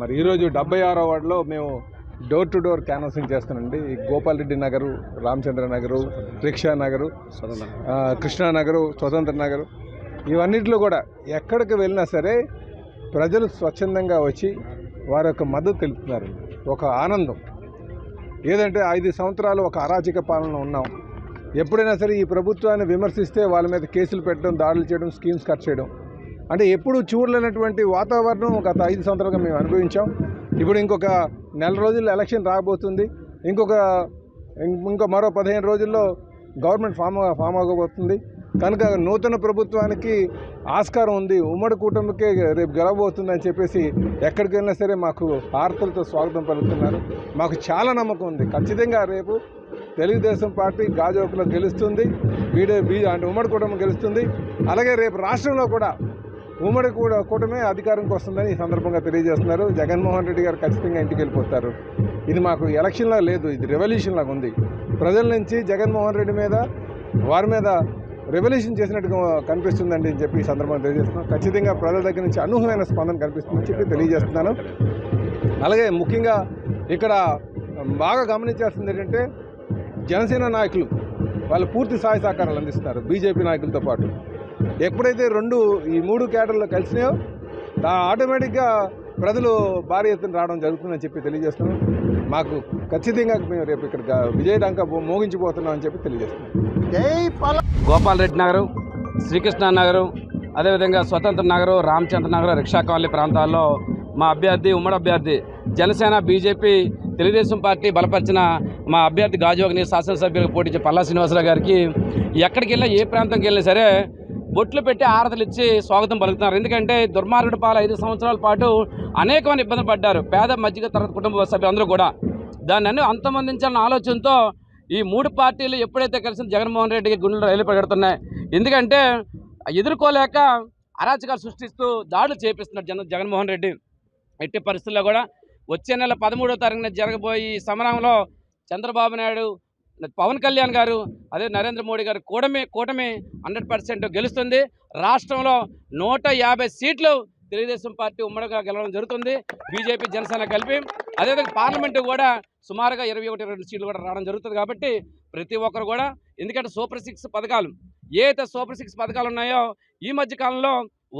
మరి ఈరోజు డెబ్బై ఆరో వార్డులో మేము డోర్ టు డోర్ క్యాన్వసింగ్ చేస్తానండి గోపాలరెడ్డి గోపాల్ రెడ్డి నగరు రామచంద్ర నగరు రిక్షా నగరు కృష్ణా నగరు స్వతంత్ర నగరు. ఇవన్నిట్లో కూడా ఎక్కడికి వెళ్ళినా సరే ప్రజలు స్వచ్ఛందంగా వచ్చి వారి యొక్క మద్దతు తెలుపుతున్నారు. ఒక ఆనందం. ఏదంటే ఐదు సంవత్సరాలు ఒక అరాచక పాలన ఉన్నాం. ఎప్పుడైనా సరే ఈ ప్రభుత్వాన్ని విమర్శిస్తే వాళ్ళ మీద కేసులు పెట్టడం దాడులు చేయడం స్కీమ్స్ కట్ చేయడం. అంటే ఎప్పుడు చూడలేనటువంటి వాతావరణం గత ఐదు సంవత్సరాలుగా మేము అనుభవించాం. ఇప్పుడు ఇంకొక నెల రోజుల్లో ఎలక్షన్ రాబోతుంది. ఇంకొక ఇంకో మరో పదిహేను రోజుల్లో గవర్నమెంట్ ఫామ్ ఫామ్ అవ్వబోతుంది. కనుక నూతన ప్రభుత్వానికి ఆస్కారం ఉంది. ఉమ్మడి కూటమికే రేపు గెలవబోతుందని చెప్పేసి ఎక్కడికి వెళ్ళినా సరే మాకు ఆర్తలతో స్వాగతం పలుకుతున్నారు. మాకు చాలా నమ్మకం ఉంది. ఖచ్చితంగా రేపు తెలుగుదేశం పార్టీ గాజోకులో గెలుస్తుంది. బీడే బీ అంటే ఉమ్మడి కూటమి గెలుస్తుంది. అలాగే రేపు రాష్ట్రంలో కూడా ఉమ్మడి కూడా కూటమే అధికారంకి వస్తుందని ఈ సందర్భంగా తెలియజేస్తున్నారు. జగన్మోహన్ రెడ్డి గారు ఖచ్చితంగా ఇంటికి వెళ్ళిపోతారు. ఇది మాకు ఎలక్షన్లా లేదు ఇది రెవల్యూషన్ లాగా ఉంది. ప్రజల నుంచి జగన్మోహన్ రెడ్డి మీద వారి మీద రెవల్యూషన్ చేసినట్టుగా కనిపిస్తుందండి అని చెప్పి ఈ సందర్భంగా తెలియజేస్తున్నాం. ఖచ్చితంగా ప్రజల దగ్గర నుంచి అనూహ్యమైన స్పందన కనిపిస్తుందని చెప్పి తెలియజేస్తున్నాను. అలాగే ముఖ్యంగా ఇక్కడ బాగా గమనించాల్సింది ఏంటంటే జనసేన నాయకులు వాళ్ళు పూర్తి సహాయ సహకారాలు అందిస్తున్నారు బీజేపీ నాయకులతో పాటు. ఎప్పుడైతే రెండు ఈ మూడు కేటర్లు కలిసినాయో దా ఆటోమేటిక్గా ప్రజలు భారీ ఎత్తున రావడం జరుగుతుందని చెప్పి తెలియజేస్తున్నాం. మాకు ఖచ్చితంగా మేము రేపు ఇక్కడ విజయడంక మోగించిపోతున్నాం అని చెప్పి తెలియజేస్తున్నాం. గోపాల్ రెడ్డి నగరు శ్రీకృష్ణ నగరు అదేవిధంగా స్వతంత్ర నగరు రామచంద్ర నగరు రిక్షా కాలనీ ప్రాంతాల్లో మా అభ్యర్థి ఉమ్మడి అభ్యర్థి జనసేన బీజేపీ తెలుగుదేశం పార్టీ బలపరిచిన మా అభ్యర్థి గాజువాగిని శాసనసభ్యులకు పోటీ పల్లా శ్రీనివాసరావు గారికి ఎక్కడికి వెళ్ళినా ఏ ప్రాంతంకి వెళ్ళినా సరే బొట్లు పెట్టి ఆరతలు ఇచ్చి స్వాగతం పలుకుతున్నారు. ఎందుకంటే దుర్మార్గుడి పాలు ఐదు సంవత్సరాల పాటు అనేకమైన ఇబ్బంది పడ్డారు. పేద మధ్య తరగతి కుటుంబ సభ్యులందరూ కూడా. దాన్ని అన్ని అంతమొందించాలన్న ఆలోచనతో ఈ మూడు పార్టీలు ఎప్పుడైతే కలిసి జగన్మోహన్ రెడ్డికి గుండెలు రైలు పెడుతున్నాయి ఎందుకంటే ఎదుర్కోలేక అరాచకాలు సృష్టిస్తూ దాడులు చేపిస్తున్నారు జన జగన్మోహన్ రెడ్డి. ఎట్టి పరిస్థితుల్లో కూడా వచ్చే నెల పదమూడో తారీఖున జరగబోయే ఈ సమరంలో చంద్రబాబు నాయుడు పవన్ కళ్యాణ్ గారు అదే నరేంద్ర మోడీ గారు కూటమి కూటమి హండ్రెడ్ పర్సెంట్ గెలుస్తుంది. రాష్ట్రంలో నూట యాభై సీట్లు తెలుగుదేశం పార్టీ ఉమ్మడిగా గెలవడం జరుగుతుంది. బీజేపీ జనసేన కలిపి. అదేవిధంగా పార్లమెంటు కూడా సుమారుగా ఇరవై ఒకటి రెండు సీట్లు కూడా రావడం జరుగుతుంది కాబట్టి ప్రతి ఒక్కరు కూడా ఎందుకంటే సూపర్ సిక్స్ పథకాలు ఏ సూపర్ సిక్స్ పథకాలు ఉన్నాయో ఈ మధ్య కాలంలో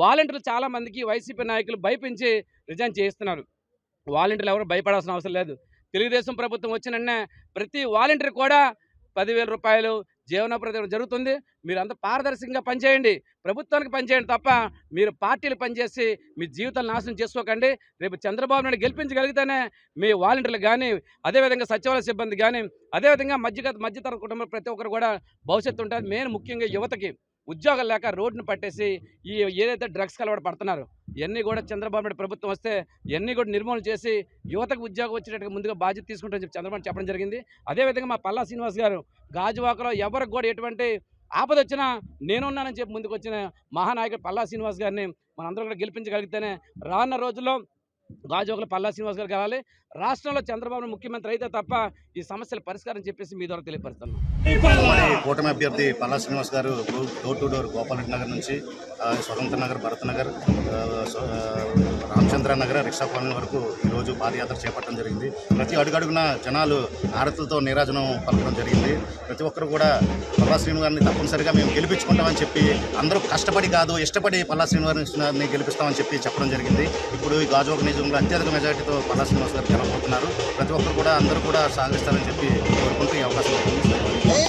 వాలంటీర్లు చాలామందికి వైసీపీ నాయకులు భయపించి రిజైన్ చేయిస్తున్నారు. వాలంటీర్లు ఎవరు భయపడాల్సిన అవసరం లేదు. తెలుగుదేశం ప్రభుత్వం వచ్చిన ప్రతి వాలంటీర్ కూడా పదివేల రూపాయలు జీవనోపాధి జరుగుతుంది. మీరు అంత పారదర్శకంగా పనిచేయండి. ప్రభుత్వానికి పనిచేయండి తప్ప మీరు పార్టీలు పనిచేసి మీ జీవితాలు నాశనం చేసుకోకండి. రేపు చంద్రబాబు నాయుడు గెలిపించగలిగితేనే మీ వాలంటీర్లు కానీ అదేవిధంగా సచివాలయ సిబ్బంది కానీ అదేవిధంగా మధ్య మధ్యతరగతి కుటుంబం ప్రతి ఒక్కరు కూడా భవిష్యత్తు ఉంటుంది. మెయిన్ ముఖ్యంగా యువతకి. ఉద్యోగాలు లేక రోడ్డును పట్టేసి ఈ ఏదైతే డ్రగ్స్ కలవాడు పడుతున్నారు ఇవన్నీ కూడా చంద్రబాబు నాయుడు ప్రభుత్వం వస్తే ఇవన్నీ కూడా నిర్మూలన చేసి యువతకు ఉద్యోగం వచ్చేటట్టుగా ముందుగా బాధ్యత తీసుకుంటామని చెప్పి చంద్రబాబు చెప్పడం జరిగింది. అదేవిధంగా మా పల్లా శ్రీనివాస్ గారు గాజువాకలో ఎవరికి కూడా ఎటువంటి ఆపద వచ్చినా నేనున్నానని చెప్పి ముందుకు వచ్చిన మహానాయకుడు పల్లా శ్రీనివాస్ గారిని మనందరం కూడా గెలిపించగలిగితేనే రానున్న రోజుల్లో గాజువాకలో పల్లా శ్రీనివాస్ గారు కావాలి రాష్ట్రంలో చంద్రబాబు నాయుడు ముఖ్యమంత్రి అయితే తప్ప ఈ సమస్యల పరిష్కారం చెప్పేసి మీ ద్వారా తెలియపరుస్తున్నాను మరి కూటమి అభ్యర్థి పల్లా శ్రీనివాస్ గారు door to door Gopalreddy Nagar నుంచి స్వతంత్ర నగర్ భరత్ నగర్ రామచంద్ర నగర్ రిక్షా కాలనీ వరకు ఈరోజు పాదయాత్ర చేపట్టడం జరిగింది. ప్రతి అడుగడుగున జనాలు ఆరతులతో నీరాజనం పలకడం జరిగింది. ప్రతి ఒక్కరు కూడా పల్లా శ్రీనివాస్ గారిని తప్పనిసరిగా మేము గెలిపించుకుంటామని చెప్పి అందరూ కష్టపడి కాదు ఇష్టపడి పల్లా శ్రీనివాస్ గారిని గెలిపిస్తామని చెప్పి చెప్పడం జరిగింది. ఇప్పుడు ఈ గాజువాక నిజంలో అత్యధిక మెజార్టీతో పల్లా శ్రీనివాస్ గారు గెలవబోతున్నారు. ప్రతి ఒక్కరు కూడా అందరూ కూడా సహకరిస్తారని చెప్పి కోరుకుంటూ ఈ అవకాశం